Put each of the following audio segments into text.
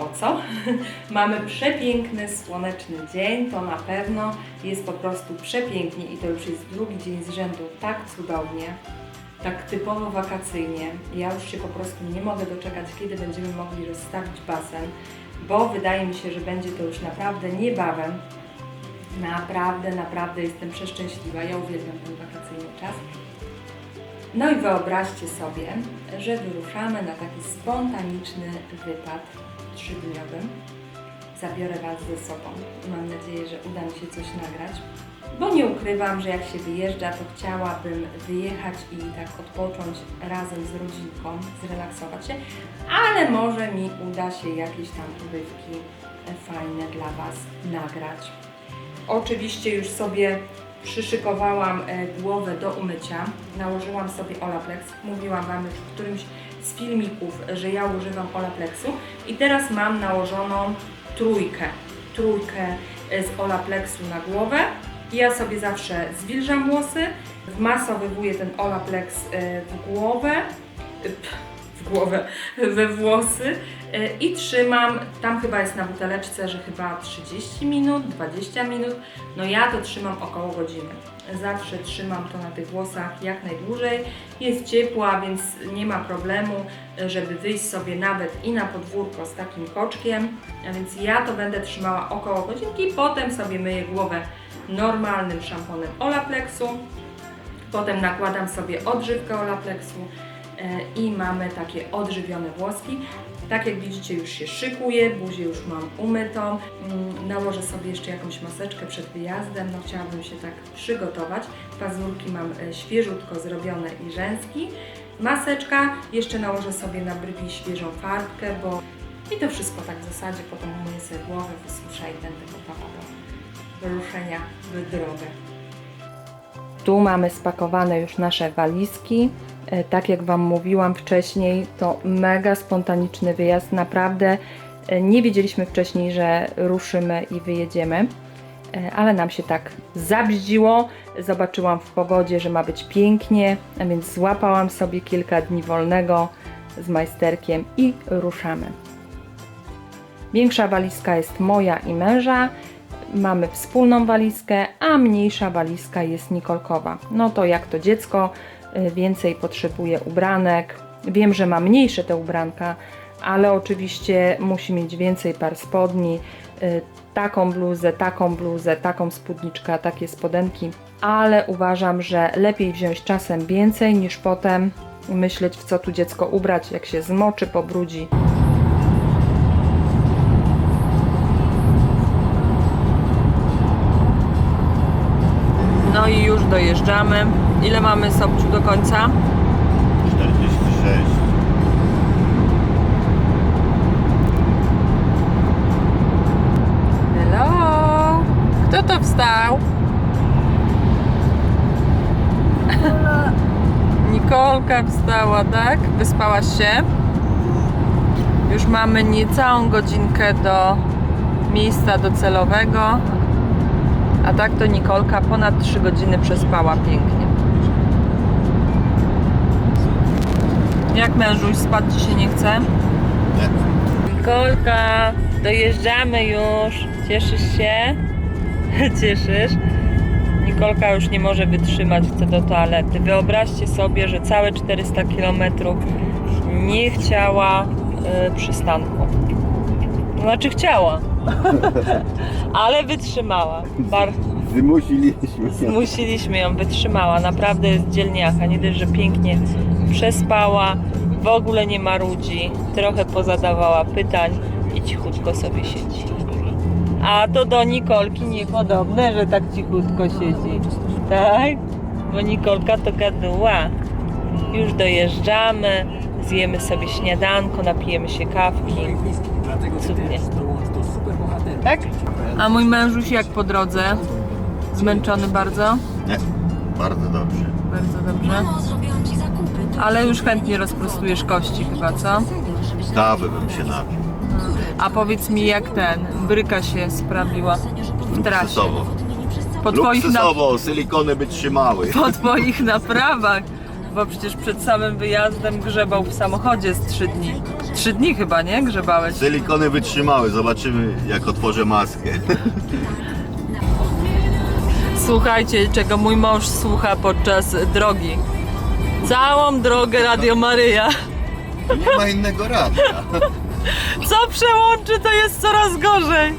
bo co? mamy przepiękny, słoneczny dzień, to na pewno jest po prostu przepięknie i to już jest drugi dzień z rzędu tak cudownie, tak typowo wakacyjnie. Ja już się po prostu nie mogę doczekać, kiedy będziemy mogli rozstawić basen, bo wydaje mi się, że będzie to już naprawdę niebawem. Naprawdę, naprawdę jestem przeszczęśliwa. Ja uwielbiam ten wakacyjny czas. No i wyobraźcie sobie, że wyruszamy na taki spontaniczny wypad trzydniowy. Zabiorę Was ze sobą. Mam nadzieję, że uda mi się coś nagrać. Bo nie ukrywam, że jak się wyjeżdża, to chciałabym wyjechać i tak odpocząć razem z rodzinką, zrelaksować się, ale może mi uda się jakieś tam urywki fajne dla Was nagrać. Oczywiście już sobie przyszykowałam e, głowę do umycia. Nałożyłam sobie Olaplex. Mówiłam Wam już w którymś z filmików, że ja używam Olaplexu. I teraz mam nałożoną trójkę. Trójkę e, z Olaplexu na głowę. Ja sobie zawsze zwilżam włosy, wmasowywuję ten Olaplex e, w głowę, głowę, we włosy e, i trzymam, tam chyba jest na buteleczce, że chyba 30 minut, 20 minut, no ja to trzymam około godziny. Zawsze trzymam to na tych włosach jak najdłużej. Jest ciepła, więc nie ma problemu, e, żeby wyjść sobie nawet i na podwórko z takim koczkiem. A więc ja to będę trzymała około godzinki, potem sobie myję głowę normalnym szamponem Olaplexu. Potem nakładam sobie odżywkę Olaplexu i mamy takie odżywione włoski. Tak jak widzicie już się szykuję, buzię już mam umytą. Mm, Nałożę sobie jeszcze jakąś maseczkę przed wyjazdem, no chciałabym się tak przygotować. Pazurki mam e, świeżutko zrobione i rzęski. Maseczka, jeszcze nałożę sobie na brwi świeżą farbkę, bo i to wszystko tak w zasadzie, potem umyję sobie głowę, wysuszę i będę gotowa do ruszenia w drogę. Tu mamy spakowane już nasze walizki. E, Tak jak Wam mówiłam wcześniej, to mega spontaniczny wyjazd. Naprawdę e, nie wiedzieliśmy wcześniej, że ruszymy i wyjedziemy, E, ale nam się tak zabździło. Zobaczyłam w pogodzie, że ma być pięknie, a więc złapałam sobie kilka dni wolnego z majsterkiem i ruszamy. Większa walizka jest moja i męża. Mamy wspólną walizkę, a mniejsza walizka jest Nikolkowa. No to jak to dziecko więcej potrzebuje ubranek. Wiem, że ma mniejsze te ubranka, ale oczywiście musi mieć więcej par spodni, y, taką bluzę, taką bluzę, taką spódniczkę, takie spodenki, ale uważam, że lepiej wziąć czasem więcej niż potem myśleć w co tu dziecko ubrać, jak się zmoczy, pobrudzi. No i już dojeżdżamy. Ile mamy Sobciu do końca? 46. Hello! Kto to wstał? Nikolka wstała, tak? Wyspałaś się? Już mamy niecałą godzinkę do miejsca docelowego. A tak to Nikolka ponad 3 godziny przespała pięknie. Jak mężuś spać ci się nie chce? Nie. Nikolka, dojeżdżamy już. Cieszysz się? Cieszysz? Nikolka już nie może wytrzymać, chce do toalety. Wyobraźcie sobie, że całe 400 km nie chciała y, przystanku. Znaczy chciała, ale wytrzymała. Bar Wymusiliśmy. Zmusiliśmy ją, wytrzymała. Naprawdę jest dzielniaka. Nie dość, że pięknie przespała, w ogóle nie marudzi, trochę pozadawała pytań i cichutko sobie siedzi. A to do Nikolki niepodobne, że tak cichutko siedzi. Tak? Bo Nikolka to gaduła. Już dojeżdżamy, zjemy sobie śniadanko, napijemy się kawki. Cudnie. Tak? A mój mężuś jak po drodze? Zmęczony bardzo? Nie. Bardzo dobrze. Bardzo dobrze. Ale już chętnie rozprostujesz kości chyba, co? Kawy bym się napił. A powiedz mi jak ten, bryka się sprawiła w trasie. Luksusowo. Po twoich, na, Luksusowo, silikony by trzymały. po twoich naprawach, bo przecież przed samym wyjazdem grzebał w samochodzie z trzy dni. Trzy dni chyba, nie? Grzebałeś. Silikony wytrzymały, zobaczymy jak otworzę maskę. Słuchajcie, czego mój mąż słucha podczas drogi. Całą drogę Radio Maryja. Nie ma innego radia. Co przełączy, to jest coraz gorzej.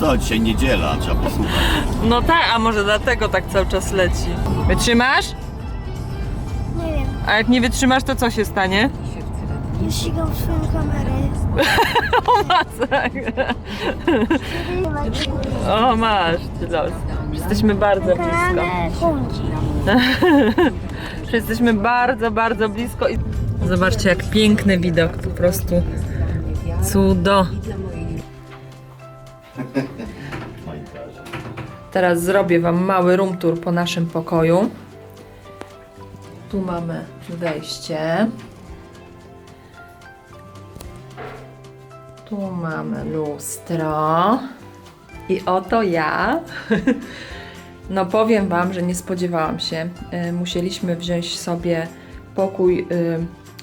Co, dzisiaj niedziela, trzeba posłuchać. No tak, a może dlatego tak cały czas leci. Wytrzymasz? Nie wiem, A jak nie wytrzymasz, to co się stanie? Ścigam swoją kamerę. O, masakra. O, masz, ty los. Jesteśmy bardzo blisko. Kundzi. Jesteśmy bardzo, bardzo blisko. I... Zobaczcie, jak piękny widok, po prostu cudo. Teraz zrobię Wam mały room tour po naszym pokoju. Tu mamy wejście. Tu mamy lustro. I oto ja. No powiem Wam, że nie spodziewałam się. Y, Musieliśmy wziąć sobie pokój y,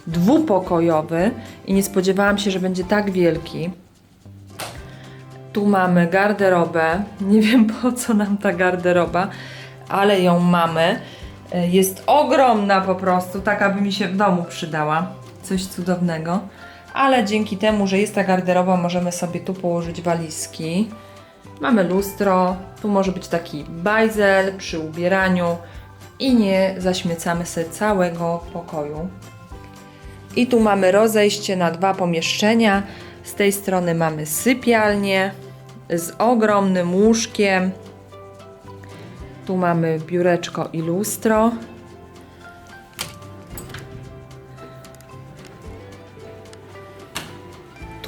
dwupokojowy i nie spodziewałam się, że będzie tak wielki. Tu mamy garderobę. Nie wiem po co nam ta garderoba, ale ją mamy. Y, Jest ogromna po prostu, tak aby mi się w domu przydała. Coś cudownego. Ale dzięki temu, że jest ta garderoba, możemy sobie tu położyć walizki. Mamy lustro, tu może być taki bajzel przy ubieraniu i nie zaśmiecamy sobie całego pokoju. I tu mamy rozejście na dwa pomieszczenia. Z tej strony mamy sypialnię z ogromnym łóżkiem. Tu mamy biureczko i lustro.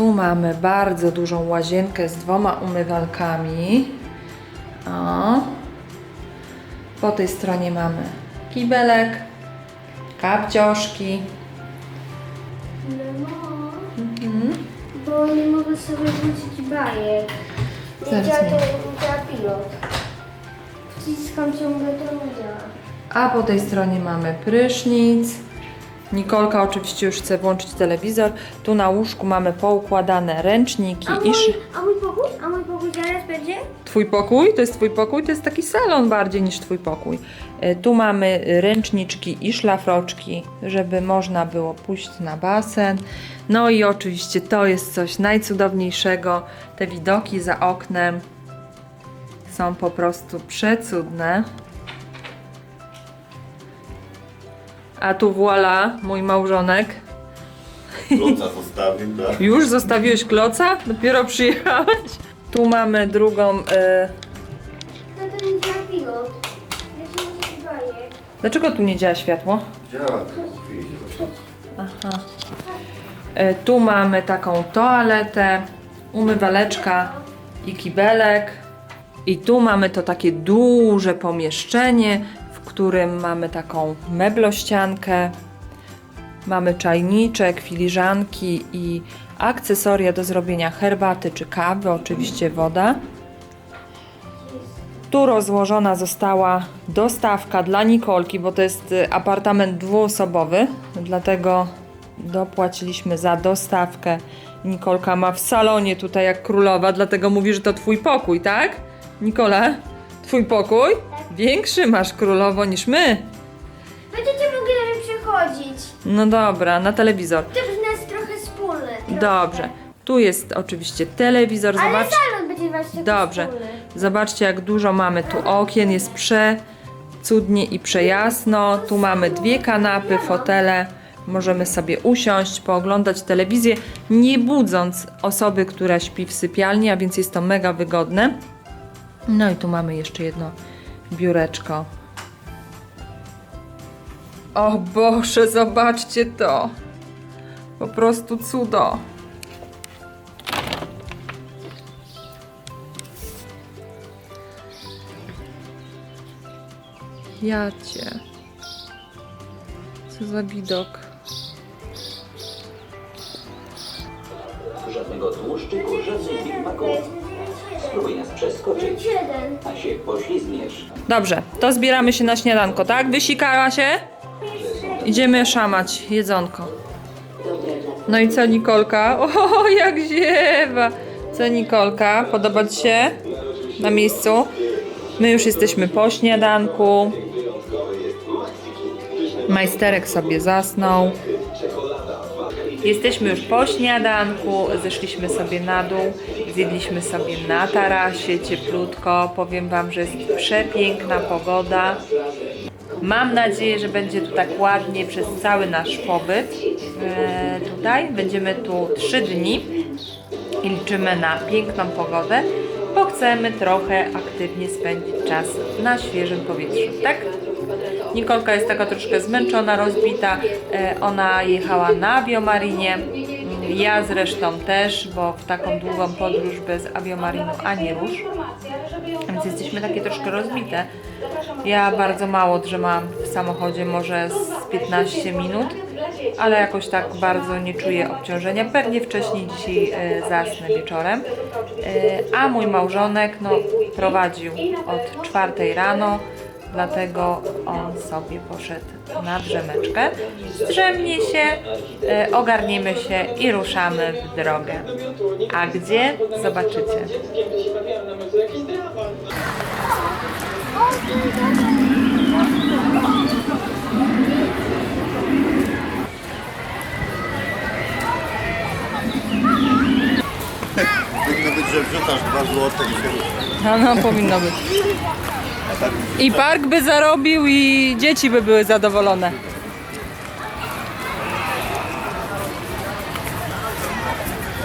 Tu mamy bardzo dużą łazienkę z dwoma umywalkami. O. Po tej stronie mamy kibelek, kapcioszki. Mamo, Mhm. bo nie mogę sobie włączyć bajek. Nie Zaraz działa, to, nie działa pilot. Wciskam ciągle, to nie działa. A po tej stronie mamy prysznic. Nikolka oczywiście już chce włączyć telewizor. Tu na łóżku mamy poukładane ręczniki A i mój, szy... a mój pokój? A mój pokój zaraz będzie? Twój pokój? To jest twój pokój? To jest taki salon bardziej niż twój pokój. E, Tu mamy ręczniczki i szlafroczki, żeby można było pójść na basen. No i oczywiście to jest coś najcudowniejszego. Te widoki za oknem są po prostu przecudne. A tu voilà, mój małżonek. Kloca zostawił, tak? Już zostawiłeś kloca? Dopiero przyjechałeś? Tu mamy drugą... E, No to nie działa pilot. Ja się włączyć bajek. Dlaczego tu nie działa światło? Działa. Aha. E, Tu mamy taką toaletę, umywaleczka i kibelek. I tu mamy to takie duże pomieszczenie, którym mamy taką meblościankę. Mamy czajniczek, filiżanki i akcesoria do zrobienia herbaty czy kawy, oczywiście woda. Tu rozłożona została dostawka dla Nikolki, bo to jest y, apartament dwuosobowy, dlatego dopłaciliśmy za dostawkę. Nikolka ma w salonie tutaj jak królowa, dlatego mówi, że to twój pokój, tak? Nikola, twój pokój? Większy masz królowo niż my. Będziecie mogli do mnie przychodzić. No dobra, na telewizor. To już nas trochę wspólny. Trochę. Dobrze. Tu jest oczywiście telewizor, Ale zobacz. salon będzie właśnie Dobrze. wspólny. Zobaczcie, jak dużo mamy tu okien, jest przecudnie i przejasno. Tu mamy dwie kanapy, fotele. Możemy sobie usiąść, pooglądać telewizję, nie budząc osoby, która śpi w sypialni, a więc jest to mega wygodne. No i tu mamy jeszcze jedno biureczko. O Boże, zobaczcie to. Po prostu cudo. Jacie. Co za widok. Żadnego tłuszczyku, żadnych. To jest 9,7. Spróbuj nas przeskoczyć, Jeden. a się poślizgniesz. Dobrze, to zbieramy się na śniadanko, tak? Wysikała się? Idziemy szamać jedzonko. No i co Nikolka? O, jak ziewa! Co Nikolka? Podoba Ci się na miejscu? My już jesteśmy po śniadanku. Majsterek sobie zasnął. Jesteśmy już po śniadanku, zeszliśmy sobie na dół, zjedliśmy sobie na tarasie cieplutko. Powiem Wam, że jest przepiękna pogoda. Mam nadzieję, że będzie tu tak ładnie przez cały nasz pobyt e, tutaj. Będziemy tu trzy dni i liczymy na piękną pogodę, bo chcemy trochę aktywnie spędzić czas na świeżym powietrzu, tak? Nikolka jest taka troszkę zmęczona, rozbita. E, Ona jechała na aviomarinie. Mm, Ja zresztą też, bo w taką długą podróż bez aviomarinu ani rusz. Więc jesteśmy takie troszkę rozbite. Ja bardzo mało drzemałam w samochodzie, może z 15 minut, ale jakoś tak bardzo nie czuję obciążenia. Pewnie wcześniej dzisiaj e, zasnę wieczorem. E, a mój małżonek no, prowadził od 4 rano, dlatego on sobie poszedł na drzemeczkę. Zdrzemnie się, e, ogarniemy się i ruszamy w drogę. A gdzie? Zobaczycie. Powinno być, że wrzucasz 2 złote i się rusza. No, no, powinno być. I park by zarobił i dzieci by były zadowolone.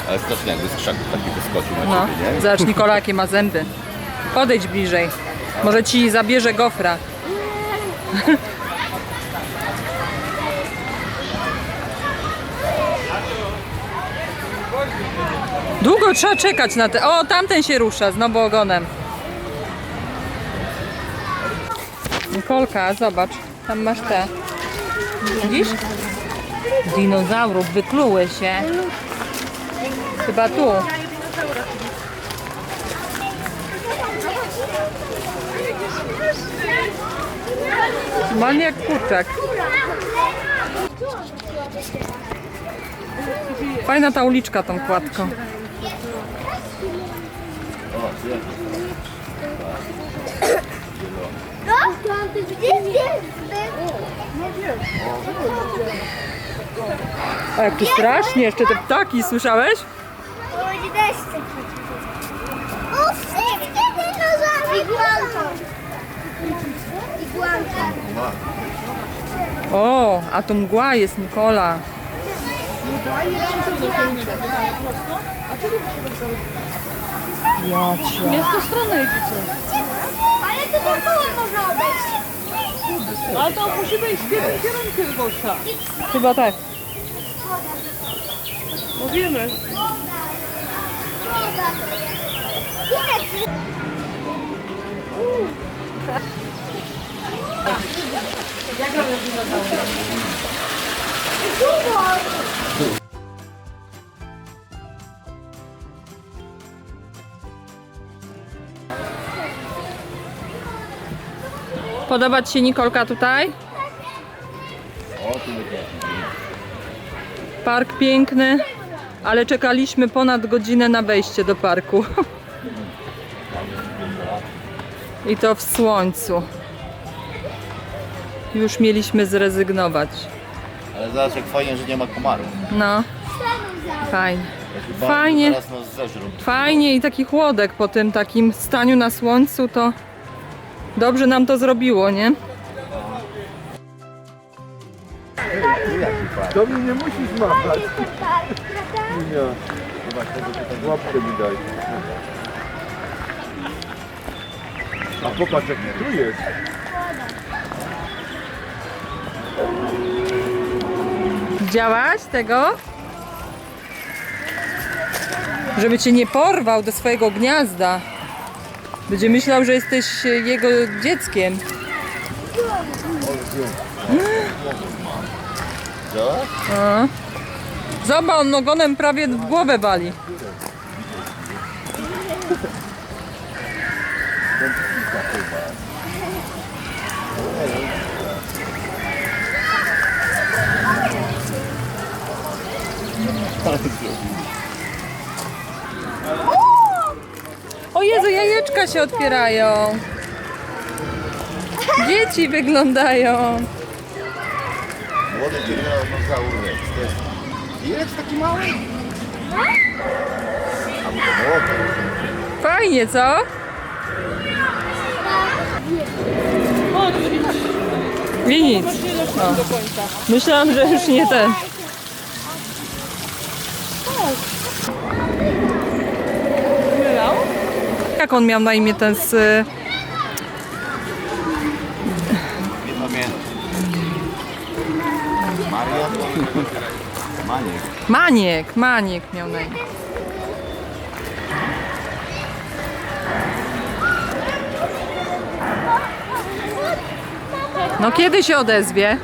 Ale strasznie jakby z krzaków taki wyskoczył na No, ciebie, nie? zobacz Nikola jakie ma zęby. Podejdź bliżej. Może ci zabierze gofra. Długo trzeba czekać na te. O, tamten się rusza znowu ogonem. Nikolka, zobacz, tam masz te. Widzisz? Dinozaurów wykluły się. Chyba tu. Normalnie jak kurczak. Fajna ta uliczka tą kładką. No? Gdzie jest? A jak tu strasznie, jeszcze te ptaki, słyszałeś? O, wszystkie dinozaury! O, a to mgła jest, Nikola. Jacie. Ale to dookoła można obejść. Ale to musi być w jednym kierunku Gosia. Chyba tak. No wiemy. Widać, Podoba Ci się Nikolka tutaj? Park piękny, ale czekaliśmy ponad godzinę na wejście do parku. I to w słońcu. Już mieliśmy zrezygnować. Ale zobacz jak fajnie, że nie ma komarów. No, fajnie. Fajnie. Fajnie i taki chłodek po tym takim staniu na słońcu to dobrze nam to zrobiło, nie? To mi nie musisz machać. Nie. Łapkę mi daj. A popatrz jaki tu jest. Widziałaś tego? Żeby cię nie porwał do swojego gniazda. Będzie myślał, że jesteś jego dzieckiem. A. Zobacz, on ogonem prawie w głowę wali. Ale zrobił. Jezu, jajeczka się otwierają. Dzieci wyglądają. Młody tyranozaur rex. To jest taki mały? A bo to młody. Fajnie, co? Nic. O. Myślałam, że już nie ten. Jak on miał na imię ten z... Maniek. Maniek, Maniek miał na imię. No kiedy się odezwie?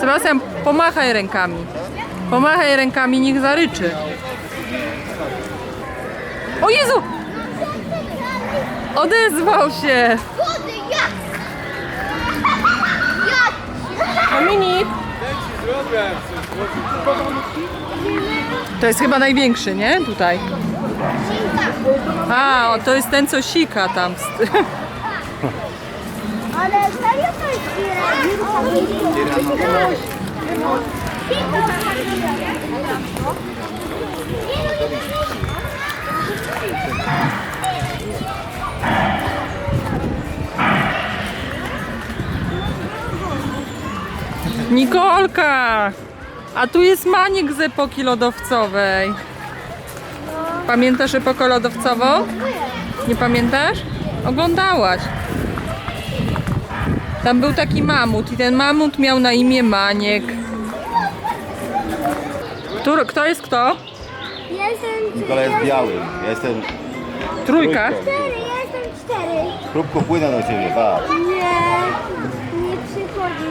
Sebastian, pomachaj rękami. Pomachaj rękami, niech zaryczy. O Jezu! Odezwał się! Wody, jak? Jak? Dominik! To jest chyba największy, nie? Tutaj. A, o, to jest ten, co sika tam. Ale serio to jest pirat? Nikolka! A tu jest maniek z epoki lodowcowej. Pamiętasz epokę lodowcową? Nie pamiętasz? Oglądałaś. Tam był taki mamut i ten mamut miał na imię Maniek. Który, kto jest kto? Jestem Nikola jest biały. Ja jestem Trójka. cztery, ja jestem cztery. Próbko płynę do ciebie, patrz. Nie, nie przychodził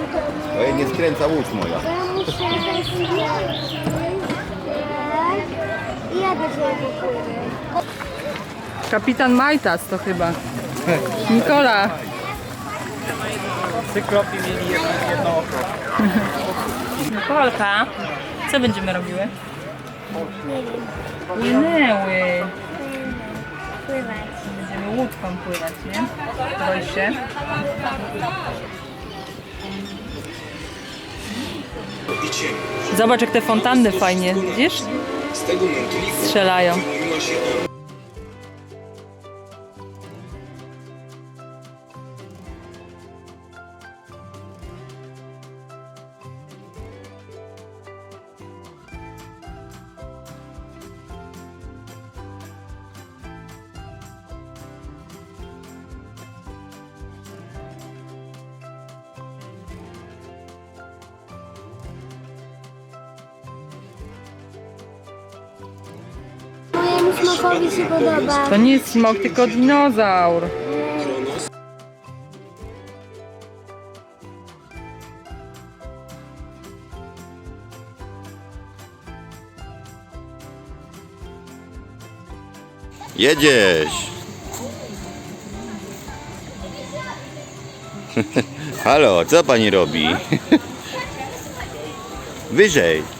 Ojej, nie skręca łódź moja. Ja muszę też I ja do ciebie. Kapitan Majtas to chyba. Nikola. Cyklopi mieli jedno, jedno oko. Nikolka. Co będziemy robiły? Płynęły. Pływać. Będziemy łódką pływać, nie? Boisz się? Zobacz jak te fontanny fajnie, widzisz? Strzelają. To nie jest smok, tylko dinozaur. Jedziesz! Halo, co pani robi? Wyżej!